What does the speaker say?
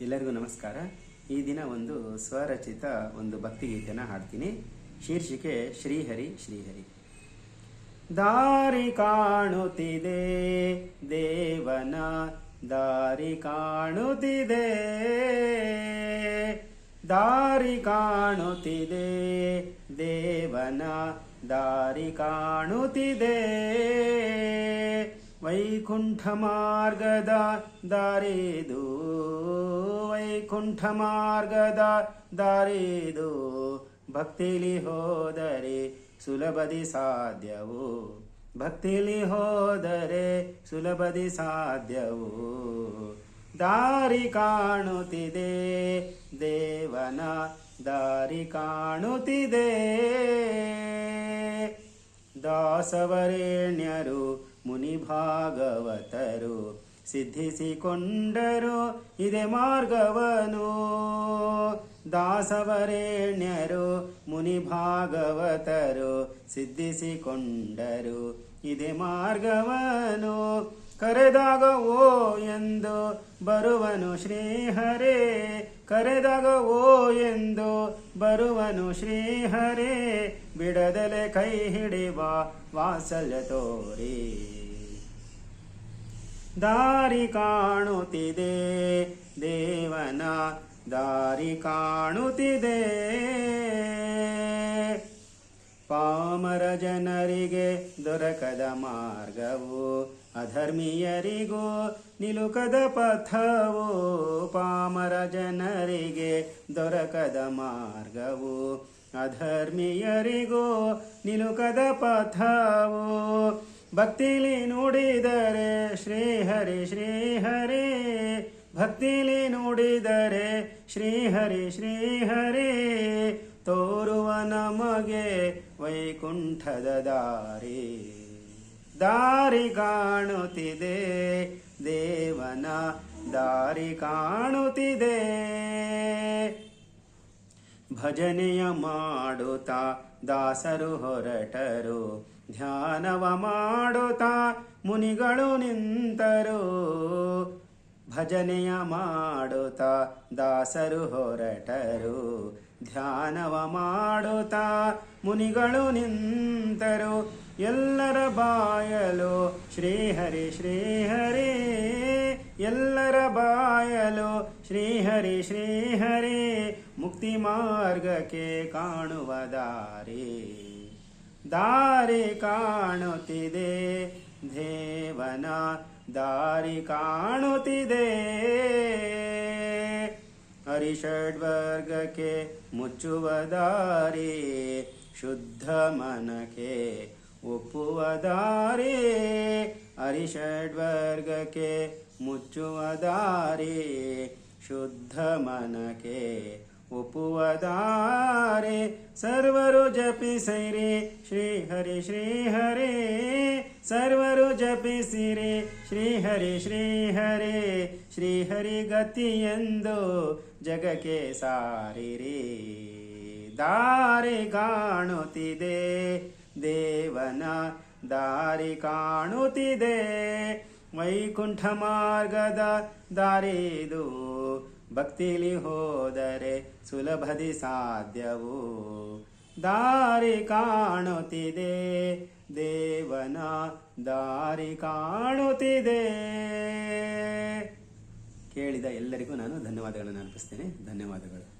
ಎಲ್ಲರಿಗೂ ನಮಸ್ಕಾರ. ಈ ದಿನ ಒಂದು ಸ್ವರಚಿತ ಒಂದು ಭಕ್ತಿಗೀತೆನ ಹಾಡ್ತೀನಿ. ಶೀರ್ಷಿಕೆ ಶ್ರೀಹರಿ ಶ್ರೀಹರಿ. ದಾರಿ ಕಾಣುತ್ತಿದೆ, ದೇವನ ದಾರಿ ಕಾಣುತ್ತಿದೆ. ದಾರಿ ಕಾಣುತ್ತಿದೆ, ದೇವನ ದಾರಿ ಕಾಣುತ್ತಿದೆ. ವೈಕುಂಠ ಮಾರ್ಗದ ದಾರಿದು ವೈಕುಂಠ ಮಾರ್ಗದ ದಾರಿದು ಭಕ್ತಿಲಿ ಹೋದರೆ ಸುಲಭದಿ ಸಾಧ್ಯವು. ಭಕ್ತಿಲಿ ಹೋದರೆ ಸುಲಭದಿ ಸಾಧ್ಯವು. ದಾರಿ ಕಾಣುತ್ತಿದೆ, ದೇವನ ದಾರಿ ಕಾಣುತ್ತಿದೆ. ದಾಸವರೇಣ್ಯರು ಮುನಿ ಭಾಗವತರು ಸಿದ್ಧಿಸಿಕೊಂಡರು ಇದೆ ಮಾರ್ಗವನು. ದಾಸವರೇಣ್ಯರು ಮುನಿ ಭಾಗವತರು ಸಿದ್ಧಿಸಿಕೊಂಡರು ಇದೆ ಮಾರ್ಗವನು. ಕರೆದಾಗ ಓ ಎಂದು ಬರುವನು ಶ್ರೀಹರೇ ಕರೆದಾಗ ಓ ಎಂದು ಬರುವನು ಶ್ರೀಹರೇ, ಬಿಡದಲೆ ಕೈ ಹಿಡಿವ ವಾಸಲ್ಯ ತೋರಿ. ದಾರಿ ಕಾಣುತ್ತಿದೆ. ದೇವನ ದಾರಿ ಕಾಣುತ್ತಿದೆ. ಪಾಮರ ಜನರಿಗೆ ದೊರಕದ ಮಾರ್ಗವು, ಅಧರ್ಮೀಯರಿಗೂ ನಿಲುಕದ ಪಥವು, ಪಾಮರ ಜನರಿಗೆ ದೊರಕದ ಮಾರ್ಗವು, ಅಧರ್ಮೀಯರಿಗೂ ನಿಲುಕದ ಪಥವು. ಭಕ್ತಿಲಿ ನುಡಿದರೆ ಶ್ರೀಹರಿ ಶ್ರೀಹರಿ. ಭಕ್ತಿಲಿ ನುಡಿದರೆ ಶ್ರೀಹರಿ ಶ್ರೀಹರಿ. ತೋರುವ ನಮಗೆ ವೈಕುಂಠದ ದಾರಿ. ದಾರಿ ಕಾಣುತ್ತಿದೆ, ದೇವನ ದಾರಿ ಕಾಣುತ್ತಿದೆ. ಭಜನೆಯ ಮಾಡುತ್ತಾ ದಾಸರು ಹೊರಟರು, ಧ್ಯಾನವ ಮಾಡುತ್ತಾ ಮುನಿಗಳು ನಿಂತರು. ಭಜನೆಯ ಮಾಡುತ್ತಾ ದಾಸರು ಹೊರಟರು, ಧ್ಯಾನವ ಮಾಡುತ್ತಾ ಮುನಿಗಳು ನಿಂತರು. ಎಲ್ಲರ ಬಾಯಲು ಶ್ರೀಹರಿ ಶ್ರೀಹರಿ ಎಲ್ಲರ ಬಾಯಲು ಶ್ರೀಹರಿ ಶ್ರೀಹರಿ ಮುಕ್ತಿ ಮಾರ್ಗಕ್ಕೆ ಕಾಣುವ ದಾರಿ ದಾರಿ ಕಾಣುತ್ತಿದೆ ದೇವನ ದಾರಿ ಕಾಣುತ್ತಿದೆ ಹರಿಷಡ್ವರ್ಗಕ್ಕೆ ಮುಚ್ಚುವ ದಾರಿ ಶುದ್ಧ ಮನಕ್ಕೆ ಒಪ್ಪುವ ದಾರಿ ಹರಿಷಡ್ವರ್ಗಕ್ಕೆ ಮುಚ್ಚುವ ದಾರಿ ಶುದ್ಧ ಮನಕ್ಕೆ ಒಪ್ಪುವ ದಾರಿ ಸರ್ವರು ಜಪಿಸಿರಿ. ಶ್ರೀ ಹರಿ ಶ್ರೀ ಹರಿ. ಸರ್ವರು ಜಪಿಸಿರಿ. ಶ್ರೀ ಹರಿ ಶ್ರೀ ಹರಿ. ಶ್ರೀ ಹರಿ ಗತಿ ಎಂದು ಜಗಕ್ಕೆ ಸಾರಿರಿ. ದಾರಿ ಕಾಣುತ್ತಿದೆ. ದೇವನ ದಾರಿ ಕಾಣುತ್ತಿದೆ. ವೈಕುಂಠ ಮಾರ್ಗದ ದಾರಿದು ಭಕ್ತಿಲಿ ಹೋದರೆ ಸುಲಭದಿ ಸಾಧ್ಯವು. ದಾರಿ ಕಾಣುತ್ತಿದೆ, ದೇವನ ದಾರಿ ಕಾಣುತ್ತಿದೆ. ಕೇಳಿದ ಎಲ್ಲರಿಗೂ ನಾನು ಧನ್ಯವಾದಗಳನ್ನು ಅರ್ಪಿಸ್ತೇನೆ. ಧನ್ಯವಾದಗಳು.